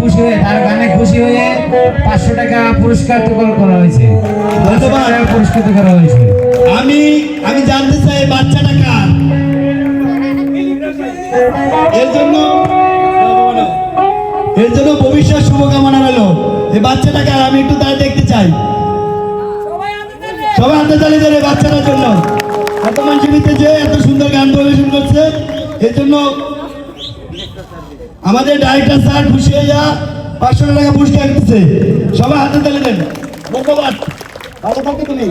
খুশি হয়ে তার গানে খুশি হয়ে পাঁচশো টাকা পুরস্কার করা হয়েছে। ধন্যবাদ। পুরস্কৃত করা হয়েছে। আমি আমি জানতে চাই বাচ্চাটা কার? এর জন্য এর জন্য ভবিষ্যৎ শুভকামনা রইল। এই বাচ্চাটা কার? আমি একটু তাই দেখতে চাই। সবাই হাতে দেন এই বাচ্চাটার জন্য। এত মানুষ যে এত সুন্দর গান পরিবেশন করছে এর জন্য আমাদের ডাইরেক্টর স্যার খুশি হয়ে যা, পাঁচশো টাকা পুরস্কার দিচ্ছে সবাই হাতে তালে দেন। ধন্যবাদ। ভালো থাকো তুমি।